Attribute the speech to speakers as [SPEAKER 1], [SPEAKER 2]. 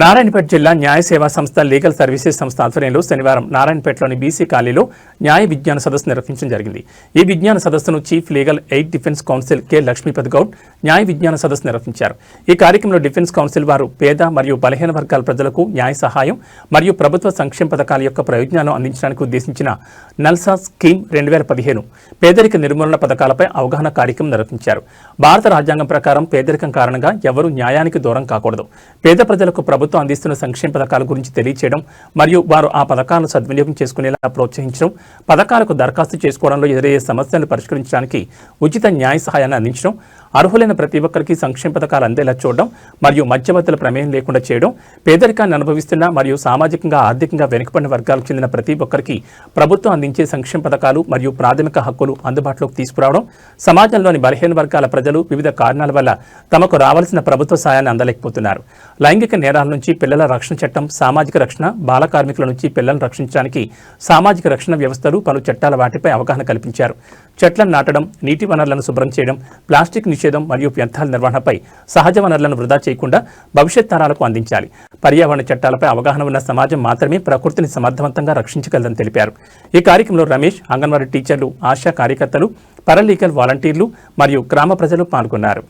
[SPEAKER 1] నారాయణపేట జిల్లా న్యాయ సేవా సంస్థ లీగల్ సర్వీసెస్ సంస్థ ఆధ్వర్యంలో శనివారం నారాయణపేటలోని బీసీ కాలనీలో న్యాయ విజ్ఞాన సదస్సు నిర్వహించడం జరిగింది. ఈ విజ్ఞాన సదస్సును chief legal aid defence counsel K Lakshmipathi Goud న్యాయ విజ్ఞాన సదస్సు నిర్వహించారు. ఈ కార్యక్రమంలో డిఫెన్స్ కౌన్సిల్ వారు పేద మరియు బలహీన వర్గాల ప్రజలకు న్యాయ సహాయం మరియు ప్రభుత్వ సంక్షేమ పథకాల యొక్క ప్రయోజనాలను అందించడానికి ఉద్దేశించిన నల్సా స్కీమ్ రెండు వేల పదిహేను పేదరిక నిర్మూలన పథకాలపై అవగాహన కార్యక్రమం నిర్వహించారు. భారత రాజ్యాంగం ప్రకారం పేదరికం కారణంగా ఎవరూ న్యాయానికి దూరం కాకూడదు. పేద ప్రజలకు ప్రభుత్వం అందిస్తున్న సంక్షేమ పథకాల గురించి తెలియచేయడం మరియు వారు ఆ పథకాలను సద్వినియోగం చేసుకునేలా ప్రోత్సహించడం పథకాలకు దరఖాస్తు చేసుకోవడంలో ఎదురయ్యే సమస్యలను పరిష్కరించడానికి ఉచిత న్యాయ సహాయాన్ని అందించడం అర్హులైన ప్రతి ఒక్కరికి సంక్షేమ పథకాలు అందేలా చూడడం మరియు మధ్యవర్తుల ప్రమేయం లేకుండా చేయడం పేదరికాన్ని అనుభవిస్తున్న మరియు సామాజికంగా ఆర్థికంగా వెనుకబడిన వర్గాలకు చెందిన ప్రతి ఒక్కరికి ప్రభుత్వం అందించే సంక్షేమ పథకాలు మరియు ప్రాథమిక హక్కులు అందుబాటులోకి తీసుకురావడం సమాజంలోని బలహీన వర్గాల ప్రజలు వివిధ కారణాల వల్ల తమకు రావాల్సిన ప్రభుత్వ సాయాన్ని అందలేకపోతున్నారు. లైంగిక నేరాల నుంచి పిల్లల రక్షణ చట్టం సామాజిక రక్షణ బాల కార్మికుల నుంచి పిల్లలను రక్షించడానికి సామాజిక రక్షణ వ్యవస్థలు పలు చట్టాల వాటిపై అవగాహన కల్పించారు. చెట్లను నాటడం నీటి వనరులను శుభ్రం చేయడం ప్లాస్టిక్ నిషేధం మరియు వ్యర్థాల నిర్వహణపై సహజ వనరులను వృధా చేయకుండా భవిష్యత్ తరాలకు అందించాలి. పర్యావరణ చట్టాలపై అవగాహన ఉన్న సమాజం మాత్రమే ప్రకృతిని సమర్థవంతంగా రక్షించగలదని తెలిపారు. ఈ కార్యక్రమంలో రమేష్ అంగన్వాడీ టీచర్లు ఆశా కార్యకర్తలు పరలీగల్ వాలంటీర్లు మరియు గ్రామ ప్రజలు పాల్గొన్నారు.